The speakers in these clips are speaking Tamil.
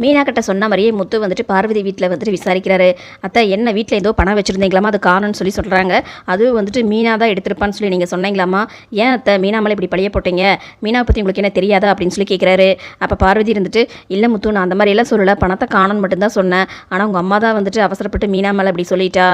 மீனா கிட்ட சொன்ன மாதிரியே முத்து வந்துட்டு பார்வதி வீட்டில் வந்துட்டு விசாரிக்கிறாரு. அத்தை என்ன வீட்டில் ஏதோ பணம் வச்சுருந்தீங்களாமா? அது காரணம்னு சொல்லி சொல்கிறாங்க அதுவும் வந்துட்டு மீனா தான் எடுத்திருப்பான்னு சொல்லி நீங்கள் சொன்னீங்களாமா? ஏன் அத்தை மீனா மேலே இப்படி பழைய போட்டீங்க? மீனா பற்றி உங்களுக்கு என்ன தெரியாதா? அப்படின்னு சொல்லி கேட்குறாரு அப்போ பார்வதி இருந்துட்டு இல்லை முத்து நான் அந்த மாதிரியெல்லாம் சொல்லலை. பணத்தை காணும்னு மட்டும்தான் சொன்னேன். ஆனால் உங்கள் அம்மா தான் வந்துட்டு அவசரப்பட்டு மீனா மேலே சொல்லிட்டா.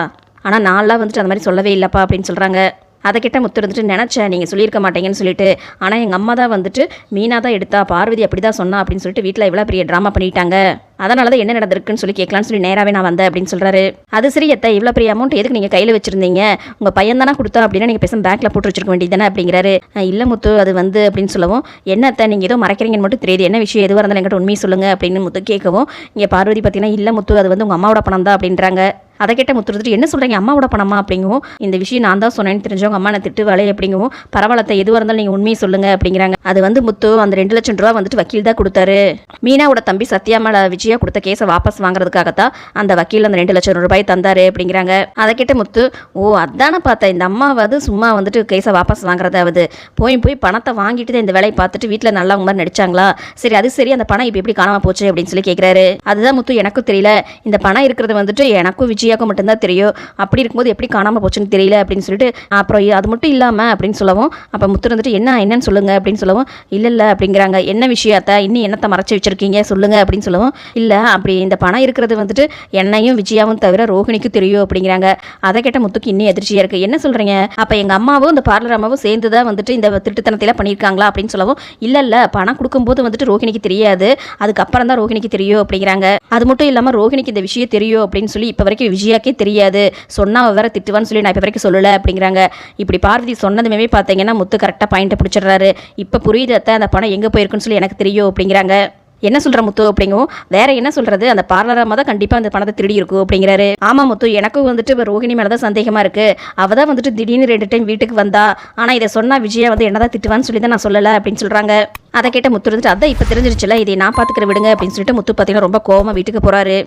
ஆனால் நான்லாம் வந்துட்டு அந்த மாதிரி சொல்லவே இல்லைப்பா அப்படின்னு சொல்கிறாங்க அதை கிட்ட முத்து இருந்துட்டு நினச்சேன். நீங்கள் சொல்லியிருக்க மாட்டீங்கன்னு சொல்லிட்டு. ஆனால் எங்கள் அம்மா தான் வந்துட்டு மீனா தான் எடுத்தா பார்வதி அப்படி தான் சொன்னா அப்படின்னு சொல்லிட்டு வீட்டில் இவ்வளோ பெரிய ட்ராமா பண்ணிட்டாங்க. அதனால தான் என்ன நடந்திருக்குன்னு சொல்லி கேட்கலான்னு சொல்லி நேராகவே நான் வந்தேன் அப்படின்னு சொல்கிறாரு அது சரி எத்த இவ்வளோ பெரிய அமௌண்ட் எதுக்கு நீங்கள் கையில் வச்சிருந்தீங்க? உங்கள் பையன் தானே கொடுத்தா அப்படின்னா நீங்கள் பேசாம பேங்க்கில் போட்டு வச்சிருக்க வேண்டியதானே அப்படிங்கிறாரு. இல்லை முத்து அது வந்து அப்படின்னு சொல்லவும் என்னத்தை நீங்கள் ஏதோ மறைக்கிறீங்கன்னு மட்டும் தெரியுது. என்ன விஷயம் எதுவாக இருந்தாலும் என்கிட்ட உண்மையை சொல்லுங்கள் அப்படின்னு முத்து கேட்கவும் இங்கே பார்வதி பார்த்தீங்கன்னா இல்லை முத்து அது வந்து உங்கள் அம்மாவோட பணம் தான் அப்படின்றாங்க. அதை கேட்ட முத்துருத்துட்டு என்ன சொல்கிறீங்க அம்மாவோட பணமா அப்படிங்கவும் இந்த விஷயம் நான் தான் சொன்னேன்னு தெரிஞ்சவங்க அம்மா நான் திட்டு வேலை அப்படிங்கவும் பரவாயில்ல எதுவாக இருந்தாலும் நீங்கள் உண்மையை சொல்லுங்க அப்படிங்கிறாங்க. அது வந்து முத்து அந்த ரெண்டு லட்சம் ரூபா வந்துட்டு வக்கீல் தான் கொடுத்தாரு. மீனாவோட தம்பி சத்யா விஜயா கொடுத்த கேஸை வாபஸ் வாங்குறதுக்காகத்தான் அந்த வக்கீல் அந்த ரெண்டு லட்சம் ரூபாய் தந்தாரு அப்படிங்கிறாங்க. அதை கேட்ட முத்து ஓ அதானே பார்த்தேன். இந்த அம்மாவது சும்மா வந்துட்டு கேஸை வாபஸ் வாங்குறதாவது. போய் போய் பணத்தை வாங்கிட்டு தான் இந்த வேலையை பார்த்துட்டு வீட்டில் நல்லவங்க மாதிரி நடிச்சாங்களா? சரி அது சரி. அந்த பணம் இப்போ எப்படி காணாமல் போச்சு? அப்படின்னு சொல்லி கேட்குறாரு அதுதான் முத்து எனக்கும் தெரியல. இந்த பணம் இருக்கிறது வந்துட்டு எனக்கும் விஜய் ஜியாக்கு மட்டும்தான் தெரியும். அப்படி இருக்கும்போது எப்படி காணாம போச்சுன்னு தெரியல அப்படின்னு சொல்லிட்டு அப்புறம் அது மட்டும் இல்லாமல் அப்படின்னு சொல்லவும் அப்போ முத்து வந்துட்டு என்ன என்னன்னு சொல்லுங்க அப்படின்னு சொல்லவும் இல்லை இல்லை அப்படிங்கிறாங்க. என்ன விஷயத்த? இன்னும் என்னத்தை மறைச்சி வச்சிருக்கீங்க? சொல்லுங்க அப்படின்னு சொல்லவும் இல்லை அப்படி இந்த பணம் இருக்கிறது வந்துட்டு என்னையும் விஜயாவும் தவிர ரோஹிணிக்கும் தெரியும் அப்படிங்கிறாங்க. அதை கேட்ட முத்துக்கு இன்னும் எதிர்ச்சியாக இருக்குது என்ன சொல்கிறீங்க அப்போ எங்கள் அம்மாவும் இந்த பார்லர் அம்மாவும் சேர்ந்து தான் வந்துட்டு இந்த திருட்டுத்தனத்தையெல்லாம் பண்ணியிருக்காங்களா? அப்படின்னு சொல்லவும் இல்லை இல்லை பணம் கொடுக்கும்போது வந்துட்டு ரோஹிணிக்கு தெரியாது. அதுக்கப்புறம் தான் ரோஹிணிக்கு தெரியும் அப்படிங்கிறாங்க. அது மட்டும் இல்லாமல் ரோஹிணிக்கு இந்த விஷயம் தெரியும் அப்படின்னு சொல்லி இப்போ வரைக்கும் விஜயாக்கே தெரியாது. சொன்னால் அவள் வேற திட்டுவான்னு சொல்லி நான் இப்போ வரைக்கும் சொல்லலை அப்படிங்கிறாங்க. இப்படி பார்வதி சொன்னதுமே பார்த்தீங்கன்னா முத்து கரெக்டாக பாயிண்ட்டை பிடிச்சிடுறாரு. இப்போ புரியுது அத்தை அந்த பணம் எங்கே போயிருக்குன்னு சொல்லி எனக்கு தெரியும் அப்படிங்கிறாங்க. என்ன சொல்கிற முத்து அப்படிங்கும் வேற என்ன சொல்கிறது அந்த பார்லராக தான் கண்டிப்பாக அந்த பணத்தை திருடி இருக்கும் அப்படிங்கிறாரு. ஆமாம் முத்து எனக்கும் வந்துட்டு இப்போ ரோஹிணி மேலே தான் சந்தேகமாக இருக்குது அவள் தான் வந்துட்டு திடீர்னு ரெண்டு டைம் வீட்டுக்கு வந்தா. ஆனால் இதை சொன்னால் விஜயா வந்து என்னதான் திட்டுவான்னு சொல்லி தான் நான் சொல்லலை அப்படின்னு சொல்கிறாங்க அதை கேட்ட முத்து இருந்துட்டு அதான் இப்போ தெரிஞ்சிருச்சுல இதை நான் பார்த்துக்கிற விடுங்க அப்படின்னு சொல்லிட்டு முத்து பார்த்தீங்கன்னா ரொம்ப கோவமாக வீட்டுக்கு போகிறாரு